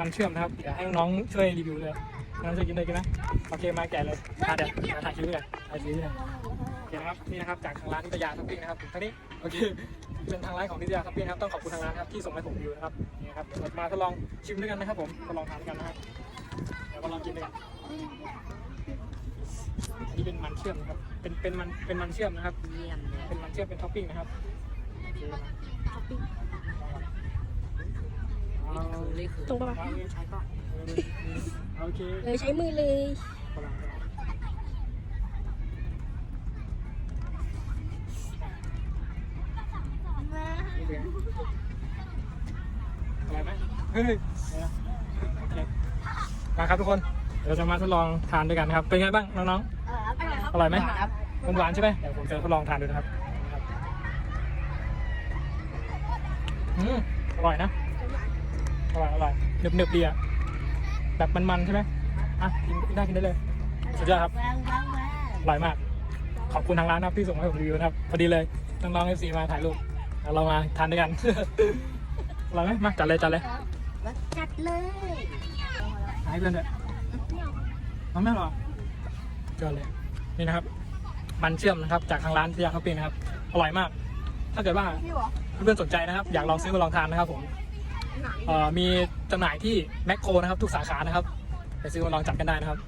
มันเชื่อมนะครับเดี๋ยวให้น้องๆช่วยรีวิวเลยน้องจะกินได้กินนะโอเคมาแกะเลยมาเดี๋ยวมาถ่ายคลิปด้วยกันถ่ายคลิปด้วยกันโอเคนะครับนี่นะครับจากทางร้านนิตยาทัพปิ้งนะครับถึงเท่านี้โอเคเป็นทางร้านของนิตยาทัพปิ้งนะครับต้องขอบคุณทางร้านนะครับที่ส่งให้ผมรีวิวนะครับนี่ครับเดี๋ยวเรามาทดลองชิมด้วยกันนะครับผมทดลองทานด้วยกันนะครับเดี๋ยวมาลองกินด้วยกันอันนี้เป็นมันเชื่อมนะครับเป็นเป็นมันเป็นมันเชื่อมนะครับเยี่ยมเลยเป็นมันเชื่อมเป็นท็อปปิ้งนะครับโอเคนะเอา คือเลยคือ ตรงปะวะเอาเลยใช้ป่ะโอเคเออใช้มือเลยฝรั่งอะไรไหมเฮ้ยโอเคมาครับทุกคน เดี๋ยวเราจะมาทดลองทานด้วยกันนะครับ เป็นไงบ้างน้องๆ อร่อยไหมมันหวานใช่ไหมเดี๋ยวผมจะทดลองทานดูนะครับนะครับอืมอร่อยนะอ ร่อยอร่อยหนึบหนึบดีอะแบบมันๆใช่ไหมอะกินได้กินได้เลยสุดยอดครับอร่อยมาก ขอบคุณทางร้านนะครับที่ส่งให้ผมรีวิวนะครับพอดีเลยน้องๆเอฟซีมาถ่ายรูปเรามาทานด้วยกันอร่อยไหมมาจัดเลยจัดเลยจัดเลยให้เพื่อนด้วยเอาไม่หรอเกินเลยนี่นะครับ มันเชื่อมนะครับ จากทางร้านพิยาคาเฟ่นะครับ อร่อยมาก ถ้าเกิดว่าเพื่อนๆสนใจนะครับ อยากลองซื้อมาลองทานนะครับผม มีจำหน่ายที่แมคโครนะครับ ทุกสาขานะครับ ไปซื้อมาลองจับกันได้นะครับ